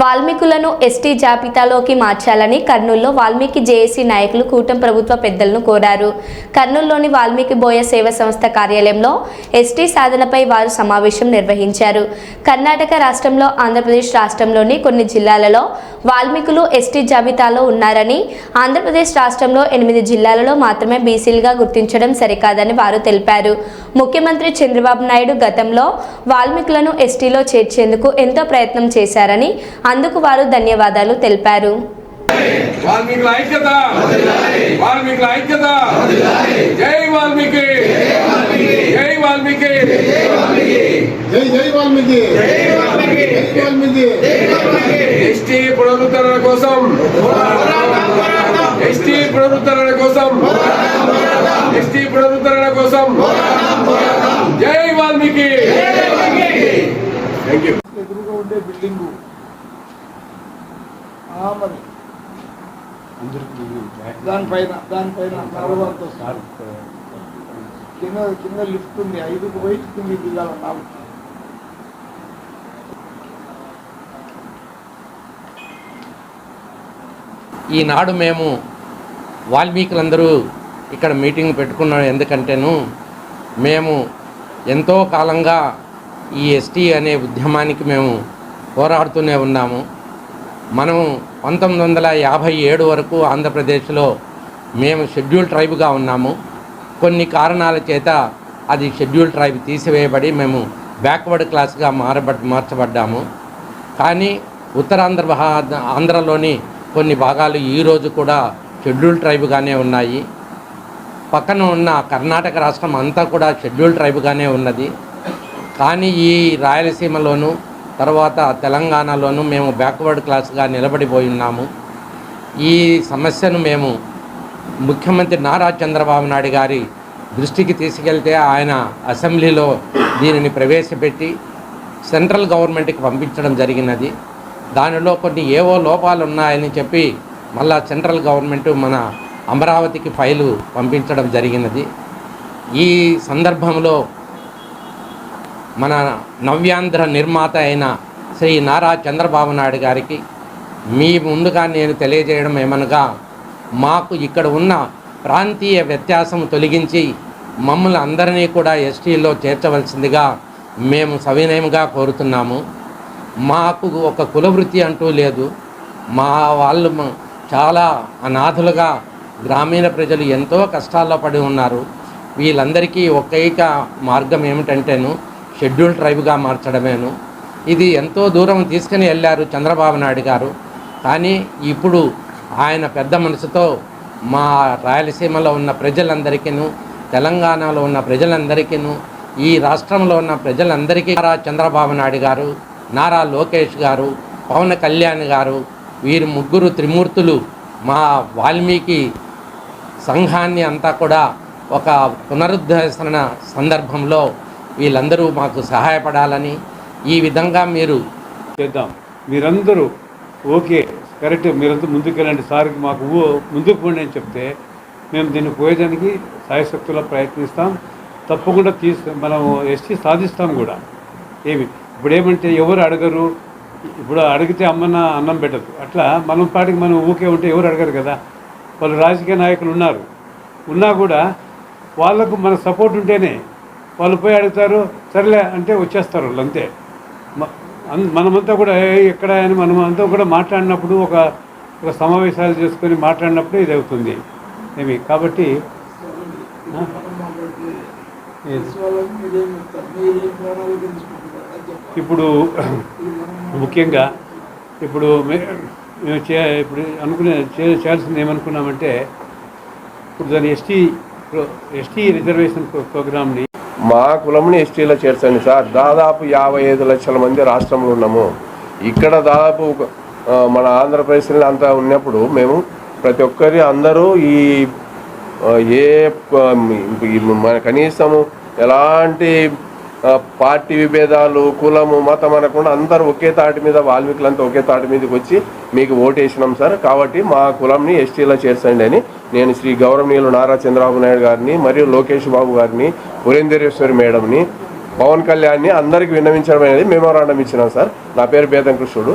వాల్మీకులను ST జాబితాలోకి మార్చాలని కర్నూలులో Valmiki JAC నాయకులు కూటమి ప్రభుత్వ పెద్దలను కోరారు. కర్నూలులోని వాల్మీకి బోయ సేవ సంస్థ కార్యాలయంలో ఎస్టీ సాధనపై వారు సమావేశం నిర్వహించారు. కర్ణాటక రాష్ట్రంలో ఆంధ్రప్రదేశ్ రాష్ట్రంలోని కొన్ని జిల్లాలలో వాల్మీకులు ఎస్టీ జాబితాలో ఉన్నారని ఆంధ్రప్రదేశ్ రాష్ట్రంలో ఎనిమిది జిల్లాలలో మాత్రమే బీసీలుగా గుర్తించడం సరికాదని వారు తెలిపారు. ముఖ్యమంత్రి చంద్రబాబు నాయుడు గతంలో వాల్మీకులను ఎస్టీలో చేర్చేందుకు ఎంతో ప్రయత్నం చేశారని అందుకు వారు ధన్యవాదాలు తెలిపారు. వాల్మీకుల ఐక్యత! వాల్మీకుల ఐక్యత! జై వాల్మీకి! జై వాల్మీకి! జై జై వాల్మీకి! జై వాల్మీకి! ఎస్టీ పునరుద్ధరణ కోసం ఎస్టీ పునరుద్ధరణ కోసం ఎస్టీ పునరుద్ధరణ కోసం జై వాల్మీకి థ్యాంక్ యూ ఎదురుగా ఉండే బిల్డింగు ఆ మరి దానిపైన దానిపైన నడవంతో కింద కింద లిఫ్ట్ ఉంది ఐదుకు పోయి కింది దిగాలి నాలుగు ఈనాడు మేము వాల్మీకులందరూ ఇక్కడ మీటింగ్ పెట్టుకున్నాం. ఎందుకంటేను మేము ఎంతో కాలంగా ఈ ఎస్టీ అనే ఉద్యమానికి మేము పోరాడుతూనే ఉన్నాము. మనం పంతొమ్మిది వందల యాభై ఏడు వరకు ఆంధ్రప్రదేశ్లో మేము షెడ్యూల్ ట్రైబ్గా ఉన్నాము. కొన్ని కారణాల చేత అది షెడ్యూల్ ట్రైబ్ తీసివేయబడి మేము బ్యాక్వర్డ్ క్లాస్గా మారబడ్ మార్చబడ్డాము. కానీ ఉత్తరాంధ్ర ఆంధ్రలోని కొన్ని భాగాలు ఈరోజు కూడా షెడ్యూల్ ట్రైబ్గానే ఉన్నాయి. పక్కన ఉన్న కర్ణాటక రాష్ట్రం అంతా కూడా షెడ్యూల్ ట్రైబ్గానే ఉన్నది. కానీ ఈ రాయలసీమలోను తర్వాత తెలంగాణలోను మేము బ్యాక్వర్డ్ క్లాస్గా నిలబడిపోయి ఉన్నాము. ఈ సమస్యను మేము ముఖ్యమంత్రి నారా చంద్రబాబు నాయుడు గారి దృష్టికి తీసుకెళ్తే ఆయన అసెంబ్లీలో దీనిని ప్రవేశపెట్టి సెంట్రల్ గవర్నమెంట్కి పంపించడం జరిగినది. దానిలో కొన్ని ఏవో లోపాలు ఉన్నాయని చెప్పి మళ్ళా సెంట్రల్ గవర్నమెంట్ మన అమరావతికి ఫైలు పంపించడం జరిగినది. ఈ సందర్భంలో మన నవ్యాంధ్ర నిర్మాత అయిన శ్రీ నారా చంద్రబాబు నాయుడు గారికి మీ ముందుగా నేను తెలియజేయడం ఏమనగా మాకు ఇక్కడ ఉన్న ప్రాంతీయ వ్యత్యాసం తొలగించి మమ్మల్ని అందరినీ కూడా ఎస్టీలో చేర్చవలసిందిగా మేము సవినయంగా కోరుతున్నాము. మాకు ఒక కులవృత్తి అంటూ లేదు. మా వాళ్ళు చాలా అనాథులుగా గ్రామీణ ప్రజలు ఎంతో కష్టాల్లో పడి ఉన్నారు. వీళ్ళందరికీ ఒకైక మార్గం ఏమిటంటేను షెడ్యూల్ ట్రైబ్గా మార్చడమేను. ఇది ఎంతో దూరం తీసుకుని వెళ్ళారు చంద్రబాబు నాయుడు గారు. కానీ ఇప్పుడు ఆయన పెద్ద మనసుతో మా రాయలసీమలో ఉన్న ప్రజలందరికీను తెలంగాణలో ఉన్న ప్రజలందరికీను ఈ రాష్ట్రంలో ఉన్న ప్రజలందరికీ నారా చంద్రబాబు నాయుడు గారు నారా లోకేష్ గారు పవన్ కళ్యాణ్ గారు వీరు ముగ్గురు త్రిమూర్తులు మా వాల్మీకి సంఘాన్ని అంతా కూడా ఒక పునరుద్ధరణ సందర్భంలో వీళ్ళందరూ మాకు సహాయపడాలని ఈ విధంగా మీరు చేద్దాం. మీరందరూ ఓకే కరెక్ట్. మీరంతా ముందుకు వెళ్ళండి. సార్కి మాకు ఊ- ముందుకు పోండి అని చెప్తే మేము దీన్ని పోయేదానికి సాయశక్తులా ప్రయత్నిస్తాం. తప్పకుండా తీసు మనం ఎస్టీ సాధిస్తాం కూడా. ఏమి? ఇప్పుడు ఏమంటే ఎవరు అడగరు? ఇప్పుడు అడిగితే అమ్మన్న అన్నం పెట్టదు. అట్లా మనం పాటికి మనం ఊకే ఉంటే ఎవరు అడగరు కదా? వాళ్ళు రాజకీయ నాయకులు ఉన్నారు. ఉన్నా కూడా వాళ్ళకు మన సపోర్ట్ ఉంటేనే వాళ్ళు పోయి అడుగుతారు. సరేలే అంటే వచ్చేస్తారు వాళ్ళు అంతే. మనమంతా కూడా "ఏ, ఎక్కడ అని మనం అంతా కూడా మాట్లాడినప్పుడు ఒక ఒక సమావేశాలు చేసుకొని మాట్లాడినప్పుడు ఇది అవుతుంది ఏమి? కాబట్టి ఇప్పుడు ముఖ్యంగా ఇప్పుడు మే- మేము చే ఇప్పుడు అనుకునే చే- చేయాల్సింది ఏమనుకున్నామంటే ఇప్పుడు దాని ఎస్టీ ఎస్టీ రిజర్వేషన్ ప్రోగ్రామ్ని మా కులంని ఎస్టీలో చేర్చండి సార్. దాదాపు యాభై ఐదు లక్షల మంది రాష్ట్రంలో ఉన్నాము. ఇక్కడ దాదాపు మన ఆంధ్రప్రదేశ్లో అంతా ఉన్నప్పుడు మేము ప్రతి ఒక్కరి అందరూ ఈ ఏ మన కనీసము ఎలాంటి పార్టీ విభేదాలు కులము మతం అనకుండా అందరూ ఒకే తాటి మీద వాల్మీకులంతా ఒకే తాటి మీదకి వచ్చి మీకు ఓటేసినాం సార్. కాబట్టి మా కులంని ఎస్టీలో చేర్చండి అని నేను శ్రీ గౌరవనీయులు నారా చంద్రబాబు నాయుడు గారిని మరియు లోకేష్ బాబు గారిని పురేంద్రేశ్వరి మేడంని పవన్ కళ్యాణ్ని అందరికి విన్నవించడం అనేది మెమోరాండం ఇచ్చినాం సార్. నా పేరు బేదం కృష్ణుడు